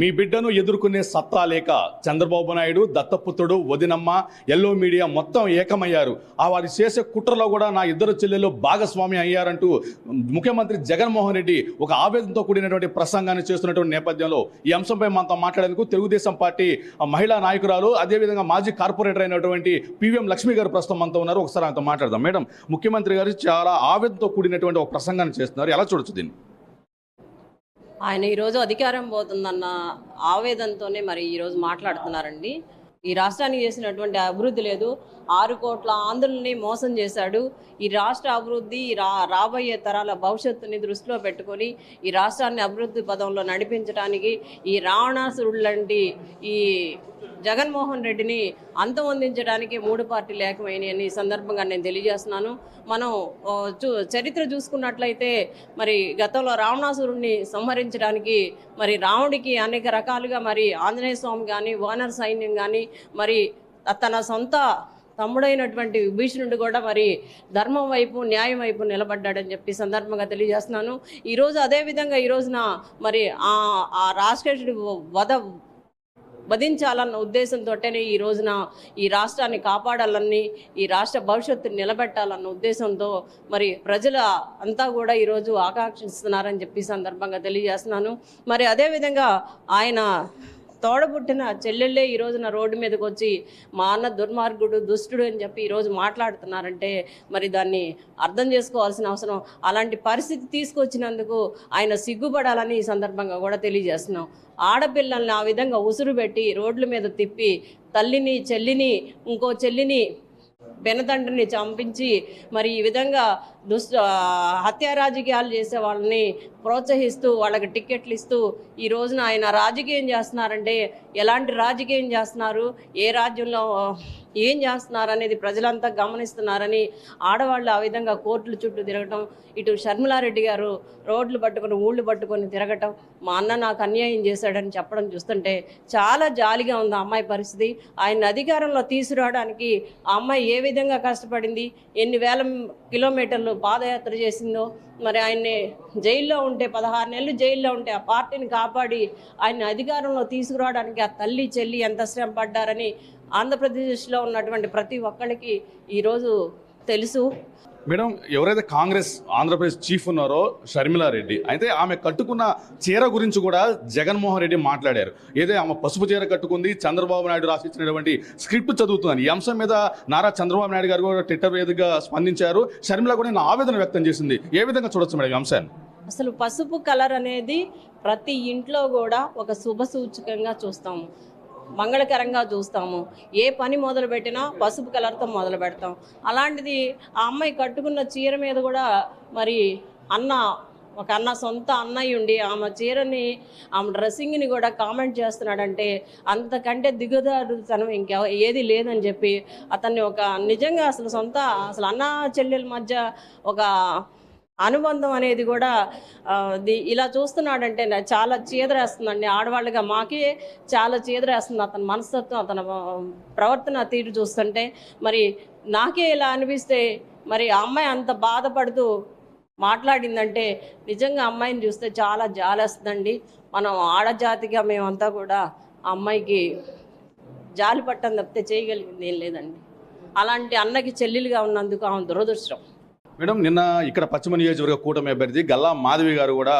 మీ బిడ్డను ఎదుర్కొనే సత్తా లేక చంద్రబాబు నాయుడు దత్తపుత్రుడు వదినమ్మ ఎల్లో మీడియా మొత్తం ఏకమయ్యారు. ఆ వారి చేసే కుట్రలో కూడా నా ఇద్దరు చెల్లెలు భాగస్వామి అయ్యారంటూ ముఖ్యమంత్రి జగన్మోహన్ రెడ్డి ఒక ఆవేదనతో కూడినటువంటి ప్రసంగాన్ని చేస్తున్నటువంటి నేపథ్యంలో ఈ అంశంపై మనతో మాట్లాడేందుకు తెలుగుదేశం పార్టీ మహిళా నాయకురాలు అదేవిధంగా మాజీ కార్పొరేటర్ అయినటువంటి పివిఎం లక్ష్మి గారు ప్రస్తుతం మనతో ఉన్నారు. ఒకసారి ఆయనతో మాట్లాడదాం. మేడం ముఖ్యమంత్రి గారు చాలా ఆవేదనతో కూడినటువంటి ఒక ప్రసంగాన్ని చేస్తున్నారు. ఎలా చూడొచ్చు దీన్ని? ఆయన ఈరోజు అధికారం పోతుందన్న ఆవేదనతోనే మరి ఈరోజు మాట్లాడుతున్నారండి. ఈ రాష్ట్రానికి చేసినటువంటి అభివృద్ధి లేదు. ఆరు కోట్ల ఆంధ్రుల్ని మోసం చేశాడు. ఈ రాష్ట్ర అభివృద్ధి రా రాబోయే తరాల భవిష్యత్తుని దృష్టిలో పెట్టుకొని ఈ రాష్ట్రాన్ని అభివృద్ధి పదంలో నడిపించడానికి ఈ రావణాసురుడు లాంటి ఈ జగన్మోహన్ రెడ్డిని అంతమొందించడానికి మూడు పార్టీలు ఏకమైనవి ఈ సందర్భంగా నేను తెలియజేస్తున్నాను. మనం చూ చరిత్ర చూసుకున్నట్లయితే మరి గతంలో రావణాసురుడిని సంహరించడానికి మరి రాముడికి అనేక రకాలుగా మరి ఆంజనేయ స్వామి కానీ వానర సైన్యం కానీ మరి తన సొంత తమ్ముడైనటువంటి విభీషణుడు కూడా మరి ధర్మం వైపు న్యాయం వైపు నిలబడ్డాడని చెప్పి సందర్భంగా తెలియజేస్తున్నాను. ఈరోజు అదేవిధంగా ఈ రోజున మరి ఆ ఆ రాజకేషుడి వధ వధించాలన్న ఉద్దేశంతోనే ఈ రోజున ఈ రాష్ట్రాన్ని కాపాడాలని ఈ రాష్ట్ర భవిష్యత్తుని నిలబెట్టాలన్న ఉద్దేశంతో మరి ప్రజల అంతా కూడా ఈరోజు ఆకాంక్షిస్తున్నారని చెప్పి సందర్భంగా తెలియజేస్తున్నాను. మరి అదేవిధంగా ఆయన తోడబుట్టిన చెల్లెళ్ళే ఈ రోజున రోడ్డు మీదకి వచ్చి మా అన్న దుర్మార్గుడు దుష్టుడు అని చెప్పి ఈరోజు మాట్లాడుతున్నారంటే మరి దాన్ని అర్థం చేసుకోవాల్సిన అవసరం. అలాంటి పరిస్థితి తీసుకొచ్చినందుకు ఆయన సిగ్గుపడాలని ఈ సందర్భంగా కూడా తెలియజేస్తున్నాం. ఆడపిల్లల్ని ఆ విధంగా ఉసురు పెట్టి రోడ్ల మీద తిప్పి తల్లిని చెల్లిని ఇంకో చెల్లిని బెనతండ్రిని చంపించి మరి ఈ విధంగా దుస్ హత్యా రాజకీయాలు చేసే వాళ్ళని ప్రోత్సహిస్తూ వాళ్ళకి టికెట్లు ఇస్తూ ఈ రోజున ఆయన రాజకీయం చేస్తున్నారంటే ఎలాంటి రాజకీయం చేస్తున్నారు? ఏ రాజ్యంలో ఏం చేస్తున్నారు అనేది ప్రజలంతా గమనిస్తున్నారని ఆడవాళ్ళు ఆ విధంగా కోర్టుల చుట్టూ తిరగటం ఇటు షర్మిలారెడ్డి గారు రోడ్లు పట్టుకొని ఊళ్ళు పట్టుకొని తిరగటం మా అన్న నాకు అన్యాయం చేశాడని చెప్పడం చూస్తుంటే చాలా జాలిగా ఉంది ఆ అమ్మాయి పరిస్థితి. ఆయన అధికారంలో తీసుకురావడానికి ఆ అమ్మాయి ఏ విధంగా కష్టపడింది? ఎన్ని వేల కిలోమీటర్లు పాదయాత్ర చేసిందో మరి ఆయన్ని జైల్లో ఉంటే పదహారు నెలలు జైల్లో ఉంటే ఆ పార్టీని కాపాడి ఆయన అధికారంలో తీసుకురావడానికి ఆ తల్లి చెల్లి ఎంత శ్రమ పడ్డారని ఆంధ్రప్రదేశ్లో ఉన్నటువంటి ప్రతి ఒక్కరికి ఈరోజు తెలుసు. మేడం ఎవరైతే కాంగ్రెస్ ఆంధ్రప్రదేశ్ చీఫ్ ఉన్నారో షర్మిలారెడ్డి అయితే ఆమె కట్టుకున్న చీర గురించి కూడా జగన్మోహన్ రెడ్డి మాట్లాడారు. ఏదో ఆమె పసుపు చీర కట్టుకుంది చంద్రబాబు నాయుడు రాసిచ్చినటువంటి స్క్రిప్ట్ చదువుతుందని. ఈ అంశం మీద నారా చంద్రబాబు నాయుడు గారు కూడా ట్విట్టర్ వేదికగా స్పందించారు. షర్మిల కూడా నేను ఆవేదన వ్యక్తం చేసింది. ఏ విధంగా చూడొచ్చు మేడం ఈ అంశాన్ని? అసలు పసుపు కలర్ అనేది ప్రతి ఇంట్లో కూడా ఒక శుభ సూచకంగా చూస్తాము. మంగళకరంగా చూస్తాము. ఏ పని మొదలు పెట్టినా పసుపు కలర్తో మొదలు పెడతాం. అలాంటిది ఆ అమ్మాయి కట్టుకున్న చీర మీద కూడా మరి అన్న ఒక అన్న సొంత అన్నయ్య ఉండి ఆమె చీరని ఆమె డ్రెస్సింగ్ని కూడా కామెంట్ చేస్తున్నాడంటే అంతకంటే దిగుదారుతనం ఇంకా ఏది లేదని చెప్పి అతన్ని ఒక నిజంగా అసలు సొంత అసలు అన్న చెల్లెల మధ్య ఒక అనుబంధం అనేది కూడా ఇలా చూస్తున్నాడంటే చాలా చీదరేస్తుందండి. ఆడవాళ్ళుగా మాకే చాలా చీదరేస్తుంది అతని మనస్తత్వం అతని ప్రవర్తన తీరు చూస్తుంటే. మరి నాకే ఇలా అనిపిస్తే మరి అమ్మాయి అంత బాధపడుతూ మాట్లాడిందంటే నిజంగా అమ్మాయిని చూస్తే చాలా జాలేస్తుందండి. మనం ఆడజాతిగా మేమంతా కూడా ఆ అమ్మాయికి జాలి పట్టం తప్పితే చేయగలిగింది ఏం లేదండి. అలాంటి అన్నకి చెల్లెలుగా ఉన్నందుకు ఆమె దురదృష్టం. మేడం నిన్న ఇక్కడ పశ్చిమ నియోజకవర్గ కూటమి అభ్యర్థి గల్లా మాధవి గారు కూడా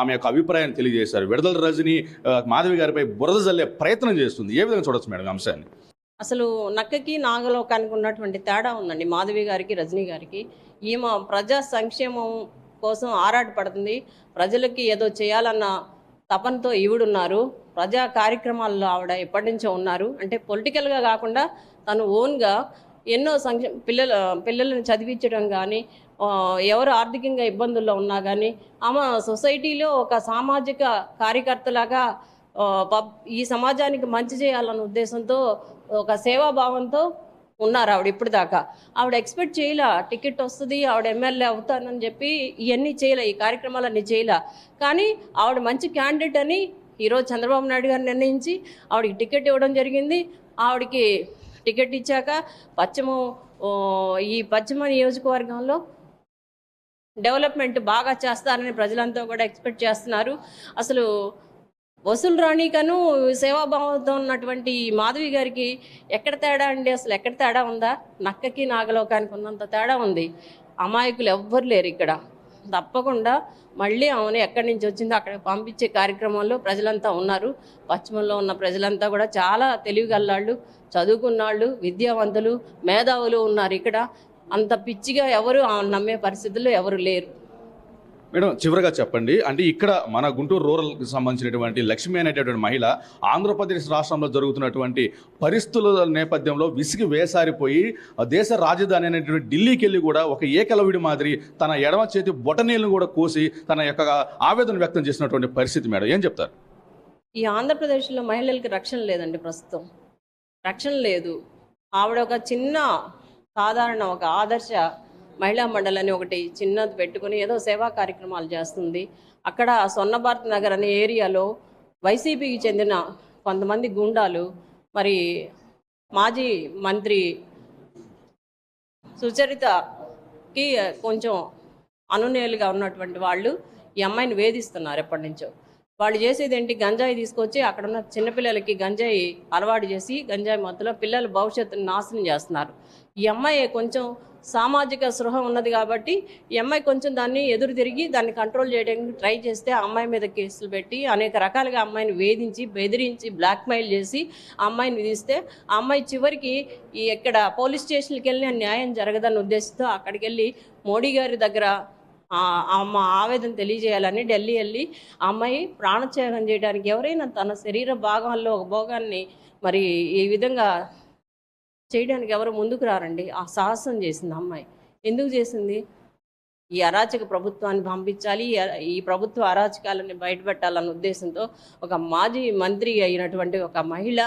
ఆమె యొక్క అభిప్రాయాన్ని తెలియజేశారు. విడుదల రజని మాధవి గారిపై బురద జల్లే ప్రయత్నం చేస్తుంది. ఏ విధంగా చూడొచ్చు మేడం అంశాన్ని? అసలు నక్కకి నాగలోకానికి ఉన్నటువంటి తేడా ఉందండి మాధవి గారికి రజనీ గారికి. ఈమె ప్రజా సంక్షేమం కోసం ఆరాటపడుతుంది. ప్రజలకి ఏదో చేయాలన్న తపనతో ఈవిడున్నారు. ప్రజా కార్యక్రమాల్లో ఆవిడ ఎప్పటి నుంచో ఉన్నారు. అంటే పొలిటికల్గా కాకుండా తను ఓన్గా ఎన్నో సంక్షే పిల్లల పిల్లలను చదివించడం కానీ ఎవరు ఆర్థికంగా ఇబ్బందుల్లో ఉన్నా కానీ ఆమె సొసైటీలో ఒక సామాజిక కార్యకర్తలాగా పబ్- ఈ సమాజానికి మంచి చేయాలన్న ఉద్దేశంతో ఒక సేవాభావంతో ఉన్నారు ఆవిడ ఇప్పుడు దాకా ఆవిడ ఎక్స్పెక్ట్ చేయలే టికెట్ వస్తుంది ఆవిడ ఎమ్మెల్యే అవుతానని చెప్పి ఇవన్నీ చేయలే ఈ కార్యక్రమాలన్నీ చేయలే. కానీ ఆవిడ మంచి క్యాండిడేట్ అని ఈరోజు చంద్రబాబు నాయుడు గారు నిర్ణయించి ఆవిడకి టికెట్ ఇవ్వడం జరిగింది. ఆవిడకి టికెట్ ఇచ్చాక పశ్చిమ ఈ పశ్చిమ నియోజకవర్గంలో డెవలప్మెంట్ బాగా చేస్తారని ప్రజలంతా కూడా ఎక్స్పెక్ట్ చేస్తున్నారు. అసలు వసూలు రాణికను సేవాభావంతో ఉన్నటువంటి ఈ మాధవి గారికి ఎక్కడ తేడా అండి? అసలు ఎక్కడ తేడా ఉందా? నక్కకి నాగలోకానికి ఉన్నంత తేడా ఉంది. అమాయకులు ఎవ్వరు లేరు ఇక్కడ. తప్పకుండా మళ్ళీ ఆమెను ఎక్కడి నుంచి వచ్చిందో అక్కడికి పంపించే కార్యక్రమంలో ప్రజలంతా ఉన్నారు. పశ్చిమంలో ఉన్న ప్రజలంతా కూడా చాలా తెలివిగల్లాళ్ళు చదువుకున్నాళ్ళు విద్యావంతులు మేధావులు ఉన్నారు ఇక్కడ. అంత పిచ్చిగా ఎవరు ఆమెను నమ్మే పరిస్థితుల్లో ఎవరు లేరు. మేడం చివరగా చెప్పండి. అంటే ఇక్కడ మన గుంటూరు రూరల్కి సంబంధించినటువంటి లక్ష్మి అనేటటువంటి మహిళ ఆంధ్రప్రదేశ్ రాష్ట్రంలో జరుగుతున్నటువంటి పరిస్థితుల నేపథ్యంలో విసిగి వేసారిపోయి ఆ దేశ రాజధాని అనేటువంటి ఢిల్లీకి వెళ్ళి కూడా ఒక ఏకలవిడి మాదిరి తన ఎడమ చేతి బొటనీలను కూడా కోసి తన యొక్క ఆవేదన వ్యక్తం చేసినటువంటి పరిస్థితి మేడం. ఏం చెప్తారు? ఈ ఆంధ్రప్రదేశ్లో మహిళలకి రక్షణ లేదండి ప్రస్తుతం. రక్షణ లేదు. ఆవిడ ఒక చిన్న సాధారణ ఒక ఆదర్శ మహిళా మండలి అని ఒకటి చిన్నది పెట్టుకుని ఏదో సేవా కార్యక్రమాలు చేస్తుంది. అక్కడ స్వర్ణ భారత్ నగర్ అనే ఏరియాలో వైసీపీకి చెందిన కొంతమంది గుండాలు మరి మాజీ మంత్రి సుచరితకి కొంచెం అనునేలుగా ఉన్నటువంటి వాళ్ళు ఈ అమ్మాయిని వేధిస్తున్నారు ఎప్పటి నుంచో. వాళ్ళు చేసేది ఏంటి? గంజాయి తీసుకొచ్చి అక్కడ ఉన్న చిన్నపిల్లలకి గంజాయి అలవాటు చేసి గంజాయి మత్తులో పిల్లల భవిష్యత్తును నాశనం చేస్తున్నారు. ఈ అమ్మాయి కొంచెం సామాజిక స్పృహ ఉన్నది కాబట్టి ఈ అమ్మాయి కొంచెం దాన్ని ఎదురు తిరిగి దాన్ని కంట్రోల్ చేయడానికి ట్రై చేస్తే ఆ అమ్మాయి మీద కేసులు పెట్టి అనేక రకాలుగా అమ్మాయిని వేధించి బెదిరించి బ్లాక్మెయిల్ చేసి ఆ అమ్మాయిని విధిస్తే ఆ అమ్మాయి చివరికి ఈ ఇక్కడ పోలీస్ స్టేషన్కి వెళ్ళి న్యాయం జరగదన్న ఉద్దేశంతో అక్కడికి వెళ్ళి మోడీ గారి దగ్గర అమ్మ ఆవేదన తెలియజేయాలని ఢిల్లీ వెళ్ళి అమ్మాయి ప్రాణత్యాగం చేయడానికి ఎవరైనా తన శరీర భాగాల్లో ఒక భోగాన్ని మరి ఈ విధంగా చేయడానికి ఎవరు ముందుకు రారండి? ఆ సాహసం చేసింది అమ్మాయి. ఎందుకు చేసింది? ఈ అరాచక ప్రభుత్వాన్ని పంపించాలి ఈ ప్రభుత్వ అరాచకాలని బయటపెట్టాలన్న ఉద్దేశంతో ఒక మాజీ మంత్రి అయినటువంటి ఒక మహిళ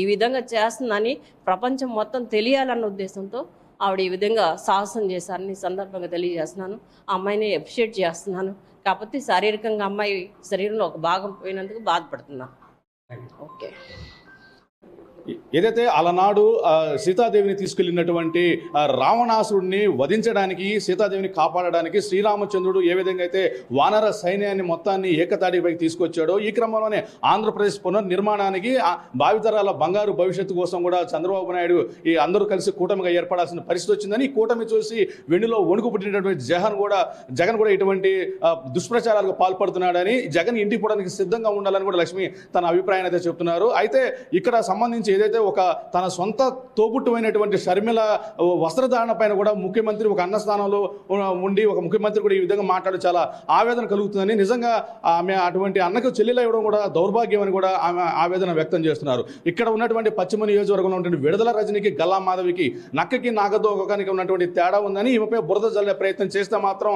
ఈ విధంగా చేస్తుందని ప్రపంచం మొత్తం తెలియాలన్న ఉద్దేశంతో ఆవిడ ఈ విధంగా సాహసం చేశారని సందర్భంగా తెలియజేస్తున్నాను. ఆ అమ్మాయిని అప్రిషియేట్ చేస్తున్నాను. కాకపోతే శారీరకంగా అమ్మాయి శరీరంలో ఒక భాగం పోయినందుకు బాధపడుతున్నాను. ఓకే. ఏదైతే అలనాడు సీతాదేవిని తీసుకెళ్ళినటువంటి రావణాసుడిని వధించడానికి సీతాదేవిని కాపాడడానికి శ్రీరామచంద్రుడు ఏ విధంగా అయితే వానర సైన్యాన్ని మొత్తాన్ని ఏకతాటిపైకి తీసుకొచ్చాడో ఈ క్రమంలోనే ఆంధ్రప్రదేశ్ పునర్నిర్మాణానికి ఆ, భావితరాల బంగారు భవిష్యత్తు కోసం కూడా చంద్రబాబు నాయుడు ఈ అందరూ కలిసి కూటమిగా ఏర్పడాల్సిన పరిస్థితి వచ్చిందని ఈ కూటమి చూసి వెన్నులో వణుకు పుట్టినటువంటి జగన్ కూడా జగన్ కూడా ఇటువంటి దుష్ప్రచారాలకు పాల్పడుతున్నాడని జగన్ ఇంటికి పోవడానికి సిద్ధంగా ఉండాలని కూడా లక్ష్మి తన అభిప్రాయాన్ని అయితే చెప్తున్నారు. అయితే ఇక్కడ సంబంధించి ఏదైతే ఒక తన సొంత తోబుట్టువైనటువంటి షర్మిల వస్త్రధారణ పైన కూడా ముఖ్యమంత్రి ఒక అన్నస్థానంలో ఉండి ఒక ముఖ్యమంత్రి కూడా ఈ విధంగా మాట్లాడి చాలా ఆవేదన కలుగుతుందని నిజంగా ఆమె అటువంటి అన్నకు చెల్లెలు ఇవ్వడం కూడా దౌర్భాగ్యం అని కూడా ఆమె ఆవేదన వ్యక్తం చేస్తున్నారు. ఇక్కడ ఉన్నటువంటి పశ్చిమ నియోజకవర్గంలో ఉన్నటువంటి విడుదల రజనికి గల్లా మాధవికి నక్కకి నాగదోకానికి ఉన్నటువంటి తేడా ఉందని ఈమెపై బురద జల్లే ప్రయత్నం చేస్తే మాత్రం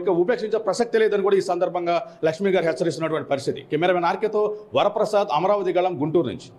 ఇక ఉపేక్షించే ప్రసక్తి లేదని కూడా ఈ సందర్భంగా లక్ష్మి గారు హెచ్చరిస్తున్నటువంటి పరిస్థితి. కెమెరామెన్ ఆర్కేతో వరప్రసాద్ అమరావతి గళం గుంటూరు నుంచి.